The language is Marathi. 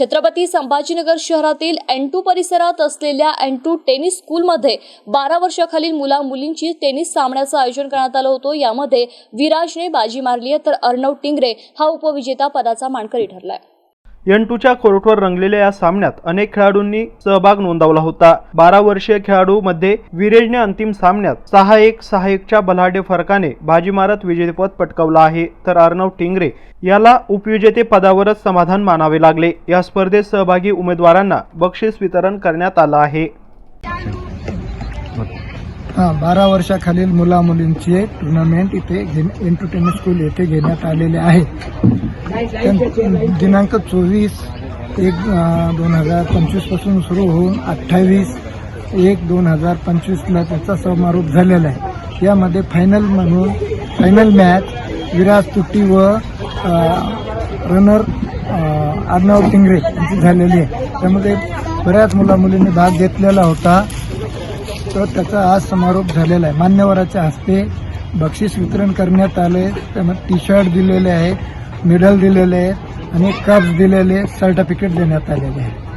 छत्रपती संभाजीनगर शहरातील एन टू परिसरात असलेल्या एन टू टेनिस स्कूलमध्ये बारा वर्षाखालील मुला मुलींची टेनिस सामन्याचं आयोजन करण्यात आलं होतं. यामध्ये विराजने बाजी मारली आहे तर अर्णव टिंगरे हा उपविजेता पदाचा मानकरी ठरलाय. एन टूच्या कोर्टवर रंगलेल्या या सामन्यात अनेक खेळाडूंनी सहभाग नोंदवला होता. बारा वर्षीय खेळाडू मध्ये विरेजने अंतिम सामन्यात सहा एक सहा एकच्या बलाढ्य फरकाने बाजी मारत विजेतेपद पटकावलं आहे. तर अर्णव टिंगरे याला उपविजेते पदावरच समाधान मानावे लागले. या स्पर्धेत सहभागी उमेदवारांना बक्षीस वितरण करण्यात आलं आहे. हा बारा वर्षाखालील मुला मुलींची टुर्नामेंट इथे एन टू टेनिस स्कूल येथे घेण्यात आलेले आहे. दिनांक चोवीस एक दोन हजार पंचवीसपासून सुरू होऊन अठ्ठावीस एक दोन हजार पंचवीसला त्याचा समारोप झालेला आहे. यामध्ये फायनल म्हणून फायनल मॅच विराज तुट्टी व रनर अर्णव टिंगरे यांची झालेली आहे. त्यामध्ये बऱ्याच मुला मुलींनी भाग घेतलेला होता. तर त्याचा आज समारोप झालेला आहे. मान्यवराच्या हस्ते बक्षीस वितरण करण्यात आले. त्यामध्ये टी शर्ट दिलेले आहे मेडल दिलेले आहे आणि कप्स दिलेले सर्टिफिकेट देण्यात आलेले आहे.